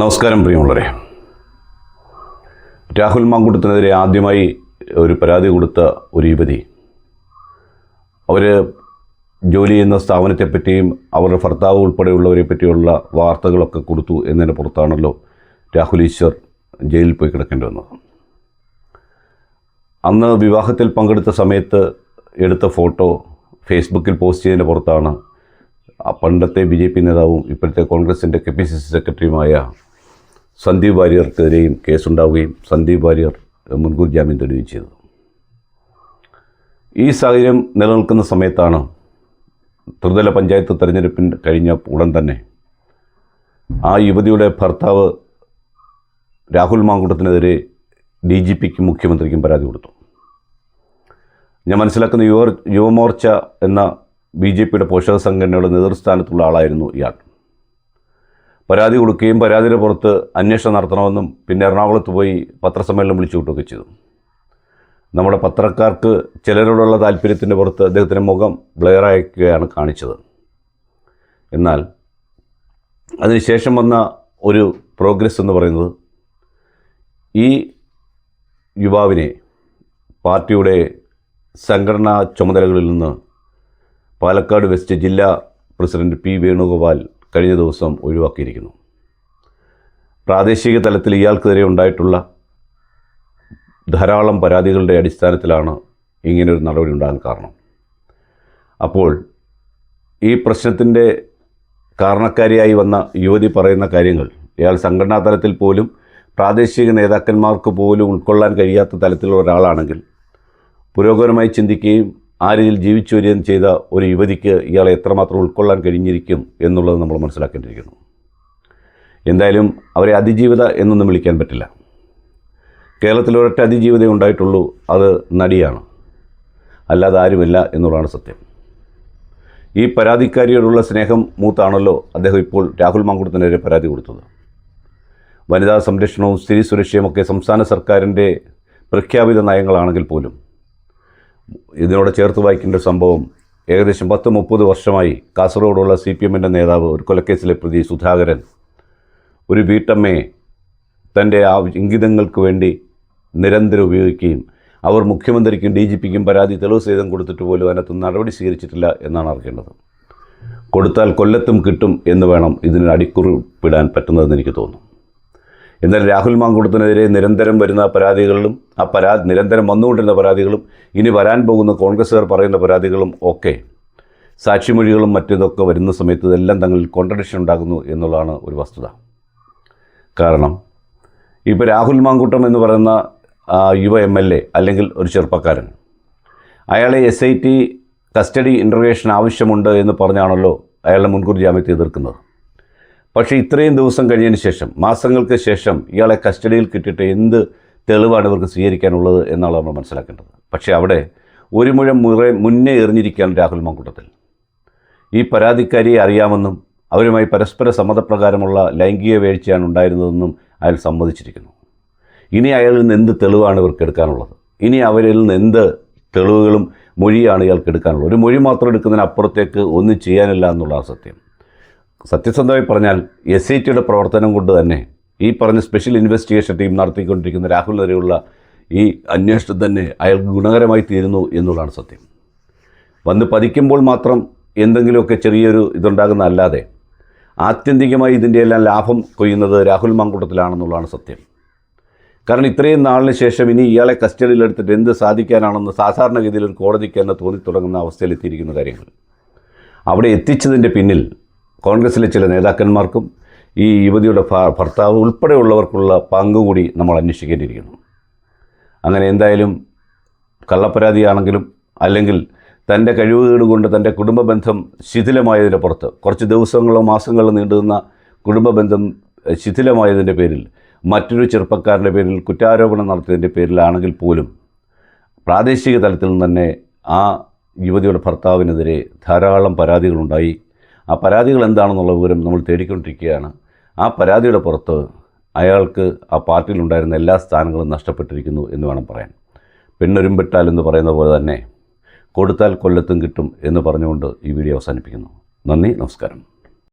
നമസ്കാരം പ്രിയമുള്ളവരെ. രാഹുൽ മാങ്കുട്ടത്തിനെതിരെ ആദ്യമായി ഒരു പരാതി കൊടുത്ത ഒരു യുവതി. അവർ ജോലി ചെയ്യുന്ന സ്ഥാപനത്തെപ്പറ്റിയും അവരുടെ ഭർത്താവ് ഉൾപ്പെടെയുള്ളവരെ പറ്റിയുള്ള വാർത്തകളൊക്കെ കൊടുത്തു എന്നതിന് പുറത്താണല്ലോ രാഹുൽ ഈശ്വർ ജയിലിൽ പോയി കിടക്കേണ്ടി വന്നത്. അന്ന് വിവാഹത്തിൽ പങ്കെടുത്ത സമയത്ത് എടുത്ത ഫോട്ടോ ഫേസ്ബുക്കിൽ പോസ്റ്റ് ചെയ്തതിന് പുറത്താണ് പണ്ടത്തെ ബി ജെ പി നേതാവും ഇപ്പോഴത്തെ കോൺഗ്രസിന്റെ കെ പി സി സി സെക്രട്ടറിയുമായ സന്ദീപ് വാര്യർക്കെതിരെയും കേസുണ്ടാവുകയും സന്ദീപ് വാര്യർ മുൻകൂർ ജാമ്യം തേടുകയും ചെയ്തത് ഈ സാഹചര്യം നിലനിൽക്കുന്ന സമയത്താണ് ത്രിതല പഞ്ചായത്ത് തെരഞ്ഞെടുപ്പിന് കഴിഞ്ഞ ഉടൻ തന്നെ ആ യുവതിയുടെ ഭർത്താവ് രാഹുൽ മാങ്കുട്ടത്തിനെതിരെ ഡി ജി പിക്കും മുഖ്യമന്ത്രിക്കും പരാതി കൊടുത്തു. ഞാൻ മനസ്സിലാക്കുന്ന യുവ യുവമോർച്ച എന്ന ബി ജെ പിയുടെ പോഷക സംഘടനയുടെ നേതൃസ്ഥാനത്തുള്ള ആളായിരുന്നു ഇയാൾ. പരാതി കൊടുക്കുകയും പരാതിയുടെ പുറത്ത് അന്വേഷണം നടത്തണമെന്നും പിന്നെ എറണാകുളത്ത് പോയി പത്രസമ്മേളനം വിളിച്ചു കൂട്ടുകയൊക്കെ ചെയ്തു. നമ്മുടെ പത്രക്കാർക്ക് ചിലരോടുള്ള താല്പര്യത്തിന്റെ പുറത്ത് അദ്ദേഹത്തിന്റെ മുഖം ബ്ലെയറായിക്കുകയാണ് കാണിച്ചത്. എന്നാൽ അതിനുശേഷം വന്ന ഒരു പ്രോഗ്രസ് എന്ന് പറയുന്നത് ഈ യുവാവിനെ പാർട്ടിയുടെ സംഘടനാ ചുമതലകളിൽ നിന്ന് പാലക്കാട് വെസ്റ്റ് ജില്ലാ പ്രസിഡന്റ് പി വേണുഗോപാൽ കഴിഞ്ഞ ദിവസം ഒഴിവാക്കിയിരിക്കുന്നു. പ്രാദേശിക തലത്തിൽ ഇയാൾക്കെതിരെ ഉണ്ടായിട്ടുള്ള ധാരാളം പരാതികളുടെ അടിസ്ഥാനത്തിലാണ് ഇങ്ങനൊരു നടപടി ഉണ്ടാകാൻ കാരണം. അപ്പോൾ ഈ പ്രശ്നത്തിന്റെ കാരണക്കാരിയായി വന്ന യുവതി പറയുന്ന കാര്യങ്ങൾ ഇയാൾ സംഘടനാ തലത്തിൽ പോലും പ്രാദേശിക നേതാക്കന്മാർക്ക് പോലും ഉൾക്കൊള്ളാൻ കഴിയാത്ത തലത്തിലുള്ള ഒരാളാണെങ്കിൽ പുരോഗമനമായി ചിന്തിക്കുകയും ആ രീതിയിൽ ജീവിച്ചു വരികയും ചെയ്ത ഒരു യുവതിക്ക് ഇയാളെ എത്രമാത്രം ഉൾക്കൊള്ളാൻ കഴിഞ്ഞിരിക്കും എന്നുള്ളത് നമ്മൾ മനസ്സിലാക്കേണ്ടിയിരിക്കുന്നു. എന്തായാലും അവരെ അതിജീവിത എന്നൊന്നും വിളിക്കാൻ പറ്റില്ല. കേരളത്തിൽ ഒരൊറ്റ അതിജീവിത ഉണ്ടായിട്ടുള്ളൂ അത് നടിയാണ്. അല്ലാതെ ആരുമില്ല എന്നുള്ളതാണ് സത്യം. ഈ പരാതിക്കാരിയോടുള്ള സ്നേഹം മൂത്താണല്ലോ അദ്ദേഹം ഇപ്പോൾ രാഹുൽ മാങ്കുടത്തിനെതിരെ പരാതി കൊടുത്തത്. വനിതാ സംരക്ഷണവും സ്ത്രീ സുരക്ഷയും ഒക്കെ സംസ്ഥാന സർക്കാരിന്റെ പ്രഖ്യാപിത നയങ്ങളാണെങ്കിൽ പോലും ഇതിനോട് ചേർത്ത് വായിക്കേണ്ട സംഭവം ഏകദേശം പത്ത് മുപ്പത് വർഷമായി കാസർഗോഡുള്ള സി പി എമ്മിന്റെ നേതാവ് ഒരു കൊലക്കേസിലെ പ്രതി സുധാകരൻ ഒരു വീട്ടമ്മയെ തന്റെ ആ ഇംഗിതങ്ങൾക്ക് വേണ്ടി നിരന്തരം ഉപയോഗിക്കുകയും അവർ മുഖ്യമന്ത്രിക്കും ഡി ജി പിക്കും പരാതി തെളിവ് സഹിതം കൊടുത്തിട്ട് പോലും അതിനകത്ത് നടപടി സ്വീകരിച്ചിട്ടില്ല എന്നാണ് അറിയേണ്ടത്. കൊടുത്താൽ കൊല്ലത്തും കിട്ടും എന്ന് വേണം ഇതിന് അടിക്കുറിപ്പിടാൻ പറ്റുന്നതെന്ന് എനിക്ക് തോന്നുന്നു. എന്നാൽ രാഹുൽ മാങ്കുടത്തിനെതിരെ നിരന്തരം വരുന്ന പരാതികളിലും ആ പരാതി നിരന്തരം വന്നുകൊണ്ടിരുന്ന പരാതികളും ഇനി വരാൻ പോകുന്ന കോൺഗ്രസ്സുകാർ പറയുന്ന പരാതികളും ഒക്കെ സാക്ഷിമൊഴികളും മറ്റേതൊക്കെ വരുന്ന സമയത്ത് ഇതെല്ലാം തങ്ങളിൽ കോൺട്രഡിക്ഷൻ ഉണ്ടാകുന്നു എന്നുള്ളതാണ് ഒരു വസ്തുത. കാരണം ഇപ്പോൾ രാഹുൽ മാങ്കൂട്ടം എന്ന് പറയുന്ന യുവ എം എൽ എ അല്ലെങ്കിൽ ഒരു ചെറുപ്പക്കാരൻ അയാളെ എസ് ഐ ടി കസ്റ്റഡി ഇന്റർവേഷൻ ആവശ്യമുണ്ട് എന്ന് പറഞ്ഞാണല്ലോ അയാളുടെ മുൻകൂർ ജാമ്യത്തെ എതിർക്കുന്നത്. പക്ഷേ ഇത്രയും ദിവസം കഴിഞ്ഞതിന് ശേഷം മാസങ്ങൾക്ക് ശേഷം ഇയാളെ കസ്റ്റഡിയിൽ കിട്ടിയിട്ട് എന്ത് തെളിവാണ് ഇവർക്ക് സ്വീകരിക്കാനുള്ളത് എന്നാണ് നമ്മൾ മനസ്സിലാക്കേണ്ടത്. പക്ഷേ അവിടെ ഒരു മുഴം മുറ മുന്നേ എറിഞ്ഞിരിക്കുകയാണ് രാഹുൽ മാങ്കൂട്ടത്തിൽ. ഈ പരാതിക്കാരിയെ അറിയാമെന്നും അവരുമായി പരസ്പര സമ്മതപ്രകാരമുള്ള ലൈംഗിക വീഴ്ചയാണ് ഉണ്ടായിരുന്നതെന്നും അയാൾ സമ്മതിച്ചിരിക്കുന്നു. ഇനി അയാളിൽ നിന്ന് എന്ത് തെളിവാണ് ഇവർക്ക് എടുക്കാനുള്ളത്? ഇനി അവരിൽ നിന്ന് എന്ത് തെളിവുകളും മൊഴിയാണ് ഇയാൾക്ക് എടുക്കാനുള്ളത്? ഒരു മൊഴി മാത്രം എടുക്കുന്നതിന് അപ്പുറത്തേക്ക് ഒന്നും ചെയ്യാനില്ല എന്നുള്ളതാണ് സത്യം. സത്യസന്ധമായി പറഞ്ഞാൽ എസ് ഐ ടിയുടെ പ്രവർത്തനം കൊണ്ട് തന്നെ ഈ പറഞ്ഞ സ്പെഷ്യൽ ഇൻവെസ്റ്റിഗേഷൻ ടീം നടത്തിക്കൊണ്ടിരിക്കുന്ന രാഹുൽ രാഹുലിനെതിരെയുള്ള ഈ അന്വേഷണം തന്നെ അയാൾ ഗുണകരമായി തീരുന്നു എന്നുള്ളതാണ് സത്യം. വന്ന് പതിക്കുമ്പോൾ മാത്രം എന്തെങ്കിലുമൊക്കെ ചെറിയൊരു ഇതുണ്ടാകുന്ന അല്ലാതെ ആത്യന്തികമായി ഇതിന്റെ എല്ലാം ലാഭം കൊയ്യുന്നത് രാഹുൽ മാങ്കൂട്ടത്തിലാണെന്നുള്ളതാണ് സത്യം. കാരണം ഇത്രയും നാളിന് ശേഷം ഇനി ഇയാളെ കസ്റ്റഡിയിലെടുത്തിട്ട് എന്ത് സാധിക്കാനാണെന്ന് സാധാരണഗതിയിൽ ഒരു കോടതിക്ക് തന്നെ തോന്നിത്തുടങ്ങുന്ന അവസ്ഥയിലെത്തിയിരിക്കുന്ന കാര്യങ്ങൾ. അവിടെ എത്തിച്ചതിന്റെ പിന്നിൽ കോൺഗ്രസിലെ ചില നേതാക്കന്മാർക്കും ഈ യുവതിയുടെ ഭർത്താവ് ഉൾപ്പെടെയുള്ളവർക്കുള്ള പങ്ക് കൂടി നമ്മൾ അന്വേഷിക്കേണ്ടിയിരിക്കുന്നു. അങ്ങനെ എന്തായാലും കള്ളപ്പരാതിയാണെങ്കിലും അല്ലെങ്കിൽ തന്റെ കഴിവുകേട് കൊണ്ട് തന്റെ കുടുംബ ബന്ധം ശിഥിലമായതിന്റെ പുറത്ത് കുറച്ച് ദിവസങ്ങളോ മാസങ്ങളോ നീണ്ടുനിന്ന കുടുംബ ബന്ധം ശിഥിലമായതിന്റെ പേരിൽ മറ്റൊരു ചെറുപ്പക്കാരന്റെ പേരിൽ കുറ്റാരോപണം നടത്തിയതിന്റെ പേരിലാണെങ്കിൽ പോലും പ്രാദേശിക തലത്തിൽ നിന്ന് തന്നെ ആ യുവതിയുടെ ഭർത്താവിനെതിരെ ധാരാളം പരാതികളുണ്ടായി. ആ പരാതികൾ എന്താണെന്നുള്ള വിവരം നമ്മൾ തേടിക്കൊണ്ടിരിക്കുകയാണ്. ആ പരാതിയുടെ പുറത്ത് അയാൾക്ക് ആ പാർട്ടിയിലുണ്ടായിരുന്ന എല്ലാ സ്ഥാനങ്ങളും നഷ്ടപ്പെട്ടിരിക്കുന്നു എന്ന് വേണം പറയാൻ. പെണ്ണൊരുമ്പിട്ടാൽ എന്ന് പറയുന്ന പോലെ തന്നെ കൊടുത്താൽ കൊല്ലത്തും കിട്ടും എന്ന് പറഞ്ഞുകൊണ്ട് ഈ വീഡിയോ അവസാനിപ്പിക്കുന്നു. നന്ദി നമസ്കാരം.